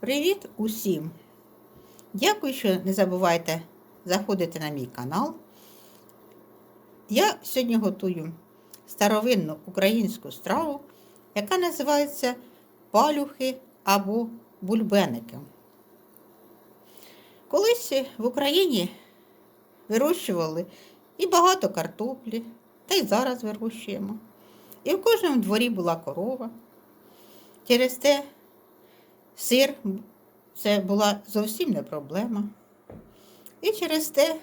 Привіт усім! Дякую, що не забувайте заходити на мій канал. Я сьогодні готую старовинну українську страву, яка називається палюхи або бульбеники. Колись в Україні вирощували і багато картоплі, та й зараз вирощуємо. І в кожному дворі була корова. Через те сир це була зовсім не проблема. І через те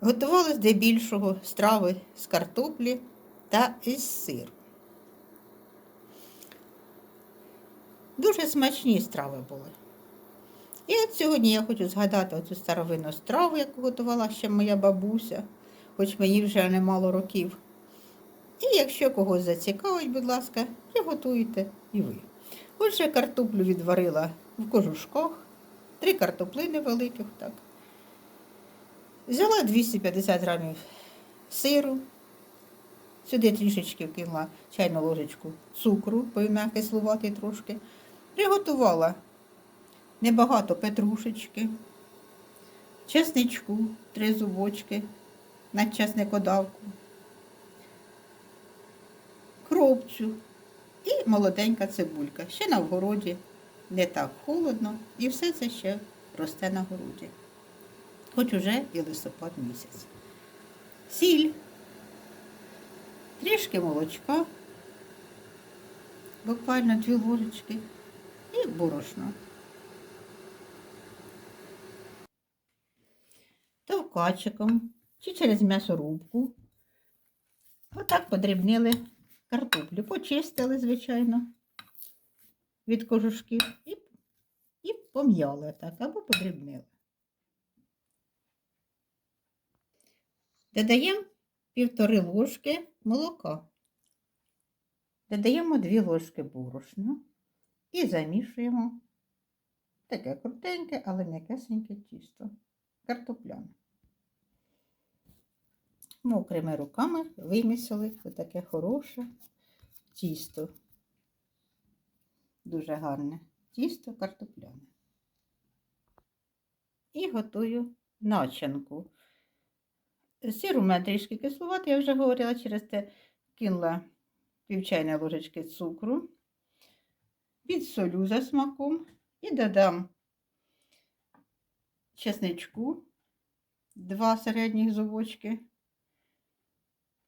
готували здебільшого страви з картоплі та із сиру. Дуже смачні страви були. І от сьогодні я хочу згадати оцю старовинну страву, яку готувала ще моя бабуся, хоч мені вже немало років. І якщо когось зацікавить, будь ласка, приготуйте і ви. Отже, картоплю відварила в кожушках, три картоплини великих, так. Взяла 250 грамів сиру, сюди трішечки вкинула чайну ложечку цукру, пойме кислувати трошки. Приготувала небагато петрушечки, чесничку, три зубочки на чесникодавку, кропцю молоденька цибулька. Ще на вгороді не так холодно, і все це ще росте на городі. Хоч уже і листопад місяць. Сіль, трішки молочка, буквально дві ложечки і борошно. Товкачиком чи через м'ясорубку. Отак подрібнили картоплю. Почистили, звичайно, від кожушків і, і пом'яли так, або подрібнили. Додаємо півтори ложки молока. Додаємо дві ложки борошна і замішуємо таке крутеньке, але м'якесеньке тісто, картопляне. Мокрими руками вимісили отаке хороше тісто. Дуже гарне тісто картопляне. І готую начинку. Сир мене трішки кислувати, я вже говорила, через те кинула пів ложечки цукру, підсолю за смаком і додам чесничку, два середніх зубочки,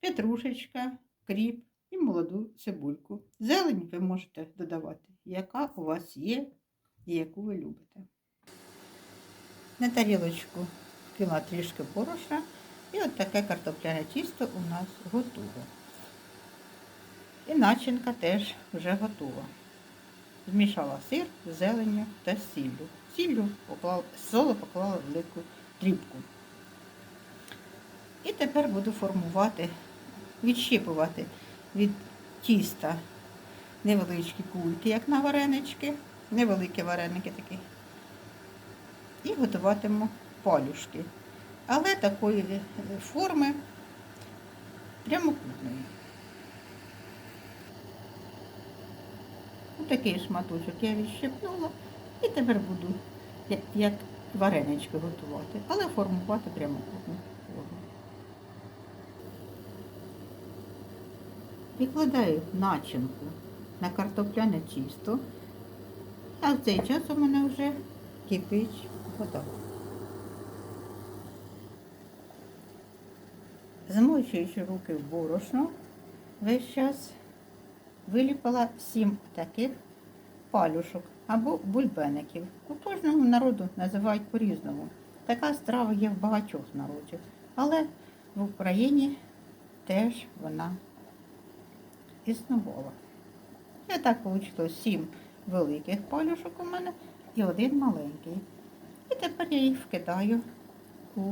петрушечка, кріп і молоду цибульку. Зелень ви можете додавати, яка у вас є і яку ви любите. На тарілочку кинула трішки борошна. І от таке картопляне тісто у нас готове. І начинка теж вже готова. Змішала сир, зеленню та сіллю. Сіллю поклала, соло поклала велику тріпку. І тепер буду формувати, відщипувати від тіста. Невеличкі кульки, як на варенички, невеликі вареники такі. І готуватиму палюшки. Але такої форми прямокутної. Отакий шматочок я відщипнула. І тепер буду як, варенички готувати, але формувати прямокутну Викладаю начинку на картопляне тісто, а в цей час у мене вже кипить вода. Змочуючи руки в борошно, весь час виліпила сім таких палюшок або бульбеників. У кожного народу називають по-різному. Така страва є в багатьох народів. Але в Україні теж вона існувала. І так вийшло сім великих палюшок у мене і один маленький. І тепер я їх вкидаю у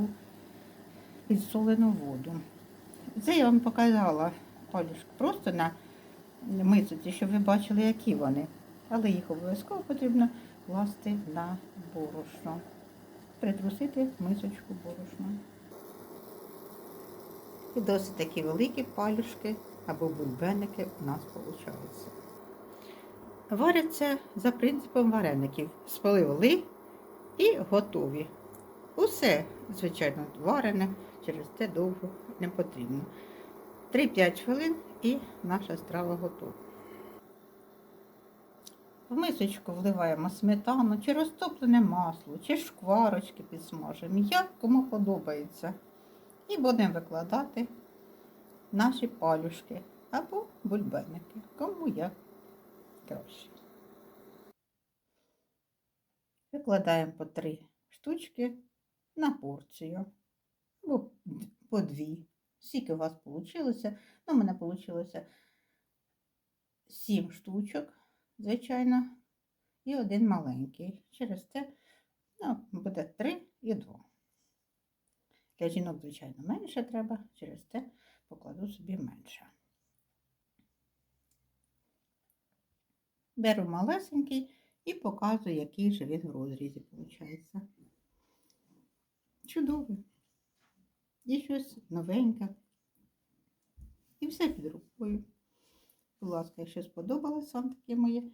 підсолену воду. Це я вам показала палюшки просто на мисоці, щоб ви бачили, які вони. Але їх обов'язково потрібно класти на борошно. Притрусити мисочку борошна. І досить такі великі палюшки або бульбеники у нас виходять. Варяться за принципом вареників. Спаливали і готові. Усе, звичайно, варене, через це довго не потрібно. 3-5 хвилин і наша страва готова. В мисочку вливаємо сметану, чи розтоплене масло, чи шкварочки підсмажимо, як кому подобається. І будемо викладати наші палюшки або бульбеники, кому як краще. Викладаємо по три штучки на порцію, або по дві. Скільки у вас вийшло? Ну, у мене вийшло 7 штучок, звичайно, і один маленький. Через це ну, буде 3 і 2. Для жінок, звичайно, менше треба, через це покладу собі менше. Беру малесенький і показую, який же він в розрізі виходить. Чудовий. І щось новеньке. І все під рукою. Будь ласка, якщо сподобалось вам такі мої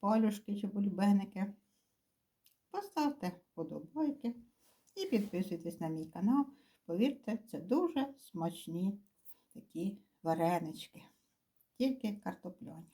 палюшки чи бульбеники, поставте вподобайки і підписуйтесь на мій канал. Повірте, це дуже смачні такі варенички, тільки картопляні.